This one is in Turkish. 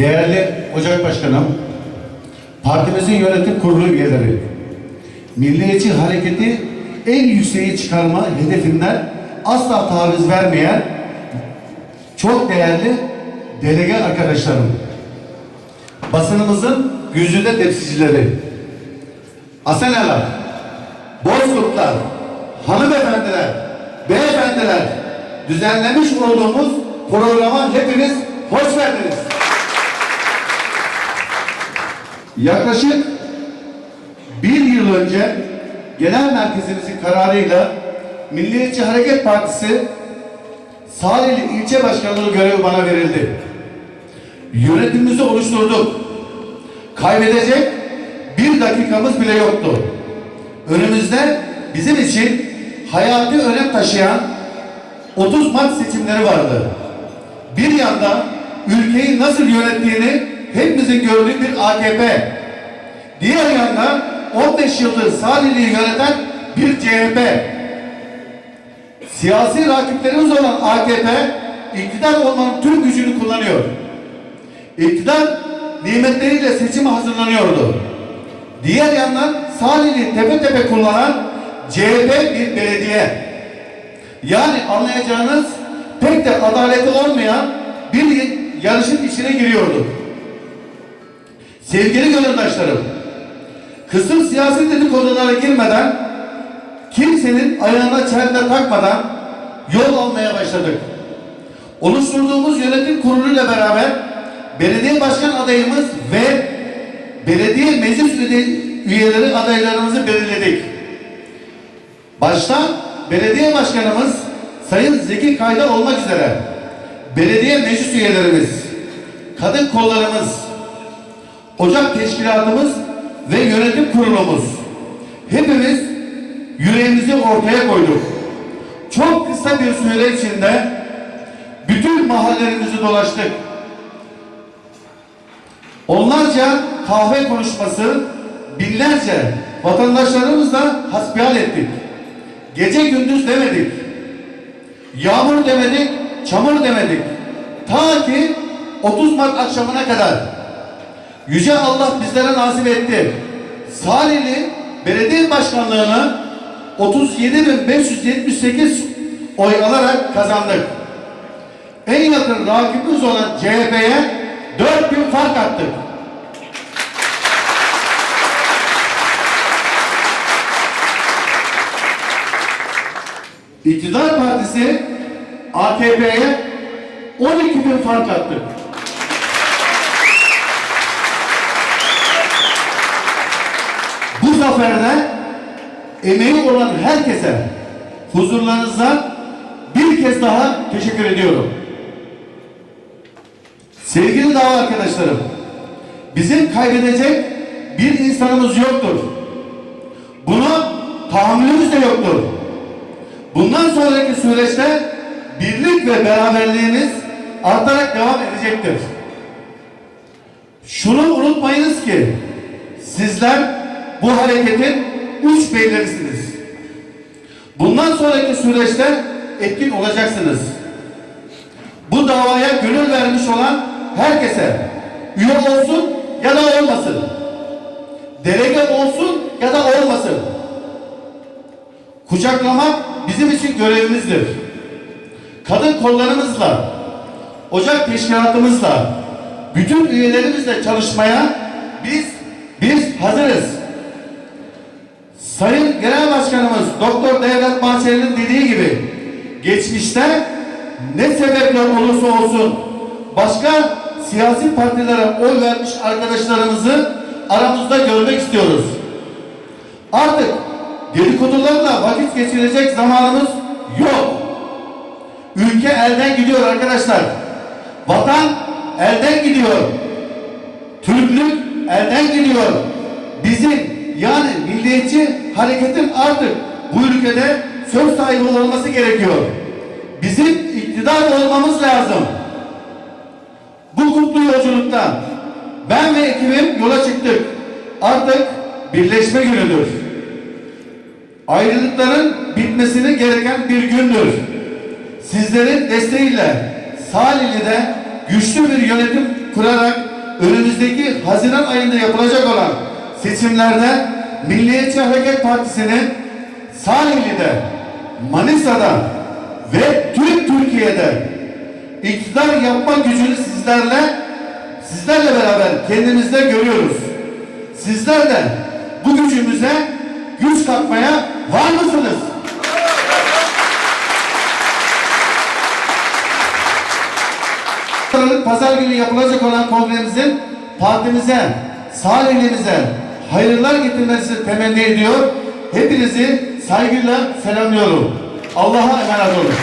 değerli Ocak Başkanım, partimizin yönetim kurulu üyeleri, Milliyetçi Hareketi en yükseğe çıkarma hedefinden asla taviz vermeyen çok değerli delege arkadaşlarım, basınımızın güzide temsilcileri, Aseneler, Bozkurtlar, hanımefendiler, beyefendiler, düzenlemiş olduğumuz programa hepiniz hoş geldiniz. Yaklaşık bir yıl önce genel merkezimizin kararıyla Milliyetçi Hareket Partisi Salihli ilçe başkanlığı görevi bana verildi. Yönetimimizi oluşturduk. Kaybedecek bir dakikamız bile yoktu. Önümüzde bizim için hayati önem taşıyan 30 Mart seçimleri vardı. Bir yanda ülkeyi nasıl yönettiğini hepimizin gördüğü bir AKP. Diğer yanda 15 yıldır Salihli'yi yöneten bir CHP. Siyasi rakiplerimiz olan AKP iktidar olmanın tüm gücünü kullanıyor. İktidar nimetleriyle seçime hazırlanıyordu. Diğer yandan Salihli tepe tepe kullanan CHP bir belediye. Yani anlayacağınız pek de adaleti olmayan bir yarışın içine giriyordu. Sevgili gönüldaşlarım, kısım siyasi dedikodulara girmeden, kimsenin ayağına çelme takmadan yol almaya başladık. Oluşturduğumuz yönetim kuruluyla beraber belediye başkan adayımız ve belediye meclis üye- üyeleri adaylarımızı belirledik. Başta belediye başkanımız Sayın Zeki Kayda olmak üzere belediye meclis üyelerimiz, kadın kollarımız, ocak teşkilatımız ve yönetim kurulumuz hepimiz yüreğimizi ortaya koyduk. Çok kısa bir süre içinde bütün mahallelerimizi dolaştık. Onlarca kahve konuşması, binlerce vatandaşlarımızla hasbihal ettik. Gece gündüz demedik. Yağmur demedik, çamur demedik. Ta ki 30 Mart akşamına kadar. Yüce Allah bizlere nasip etti. Salihli Belediye Başkanlığı'nı 37.578 oy alarak kazandık. En yakın rakibimiz olan CHP'ye 4000 fark attık. İktidar Partisi AKP'ye 12 bin fark attı. Bu zaferde emeği olan herkese huzurlarınızda bir kez daha teşekkür ediyorum. Sevgili dava arkadaşlarım, bizim kaybedecek bir insanımız yoktur. Buna tahammülümüz de yoktur. Bundan sonraki süreçte birlik ve beraberliğimiz artarak devam edecektir. Şunu unutmayınız ki sizler bu hareketin uç beylerisiniz. Bundan sonraki süreçte etkin olacaksınız. Bu davaya gönül vermiş olan herkese üye olsun ya da olmasın. Delege olsun ya da olmasın. Kucaklamak bizim için görevimizdir. Kadın kollarımızla, ocak teşkilatımızla, bütün üyelerimizle çalışmaya biz biz hazırız. Sayın Genel Başkanımız Doktor Devlet Bahçeli'nin dediği gibi geçmişte ne sebepler olursa olsun başka siyasi partilere oy vermiş arkadaşlarımızı aramızda görmek istiyoruz. Artık dedikodularla vakit geçirecek zamanımız yok. Ülke elden gidiyor arkadaşlar. Vatan elden gidiyor. Türklük elden gidiyor. Bizim yani milliyetçi hareketin artık bu ülkede söz sahibi olması gerekiyor. Bizim iktidar olmamız lazım. Bu kutlu yolculukta ben ve ekibim yola çıktık. Artık birleşme günüdür. Ayrılıkların bitmesini gereken bir gündür. Sizlerin desteğiyle Salihli'de güçlü bir yönetim kurarak önümüzdeki Haziran ayında yapılacak olan seçimlerde Milliyetçi Hareket Partisi'nin Salihli'de, Manisa'da ve tüm Türkiye'de iktidar yapma gücünü sizlerle sizlerle beraber kendimizde görüyoruz. Sizler de bu gücümüze güç katmaya var mısınız? Pazar günü yapılacak olan kongremizin partimize, Salihli'mize hayırlar getirmesini temenni ediyor. Hepinizi saygıyla selamlıyorum. Allah'a emanet olun.